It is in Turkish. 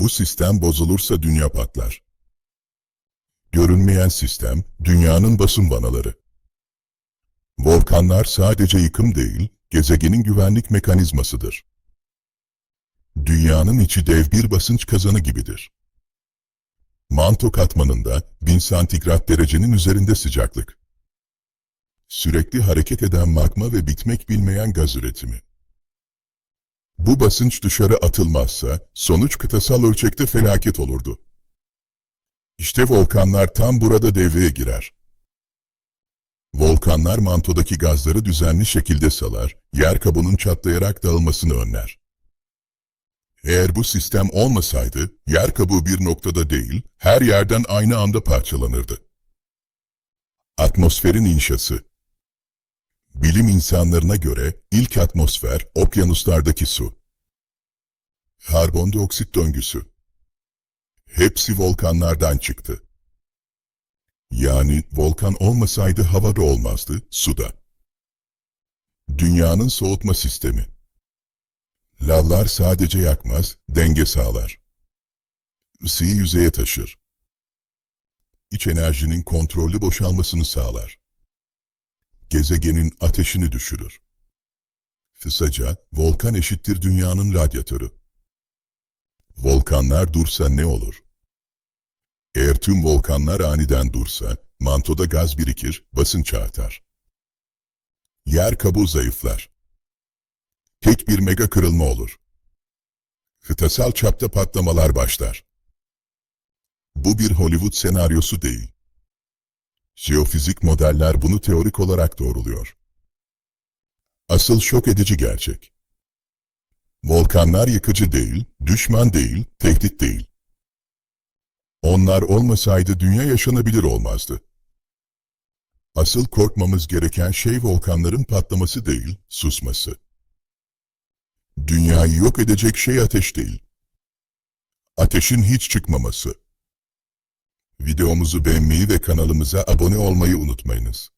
Bu sistem bozulursa dünya patlar. Görünmeyen sistem, dünyanın basın vanaları. Volkanlar sadece yıkım değil, gezegenin güvenlik mekanizmasıdır. Dünyanın içi dev bir basınç kazanı gibidir. Manto katmanında 1000 santigrat derecenin üzerinde sıcaklık. Sürekli hareket eden magma ve bitmek bilmeyen gaz üretimi. Bu basınç dışarı atılmazsa sonuç kıtasal ölçekte felaket olurdu. İşte volkanlar tam burada devreye girer. Volkanlar mantodaki gazları düzenli şekilde salar, yer kabuğunun çatlayarak dağılmasını önler. Eğer bu sistem olmasaydı, yer kabuğu bir noktada değil, her yerden aynı anda parçalanırdı. Atmosferin inşası Bilim insanlarına göre ilk atmosfer okyanuslardaki su. Karbondioksit döngüsü. Hepsi volkanlardan çıktı. Yani volkan olmasaydı havada olmazdı, suda. Dünyanın soğutma sistemi. Lavlar sadece yakmaz, denge sağlar. Isiyi yüzeye taşır. İç enerjinin kontrollü boşalmasını sağlar. Gezegenin ateşini düşürür. Kısaca, volkan eşittir dünyanın radyatörü. Volkanlar dursa ne olur? Eğer tüm volkanlar aniden dursa, mantoda gaz birikir, basınç artar. Yer kabuğu zayıflar. Tek bir mega kırılma olur. Kıtasal çapta patlamalar başlar. Bu bir Hollywood senaryosu değil. Jeofizik modeller bunu teorik olarak doğruluyor. Asıl şok edici gerçek. Volkanlar yıkıcı değil, düşman değil, tehdit değil. Onlar olmasaydı dünya yaşanabilir olmazdı. Asıl korkmamız gereken şey volkanların patlaması değil, susması. Dünyayı yok edecek şey ateş değil. Ateşin hiç çıkmaması. Videomuzu beğenmeyi ve kanalımıza abone olmayı unutmayınız.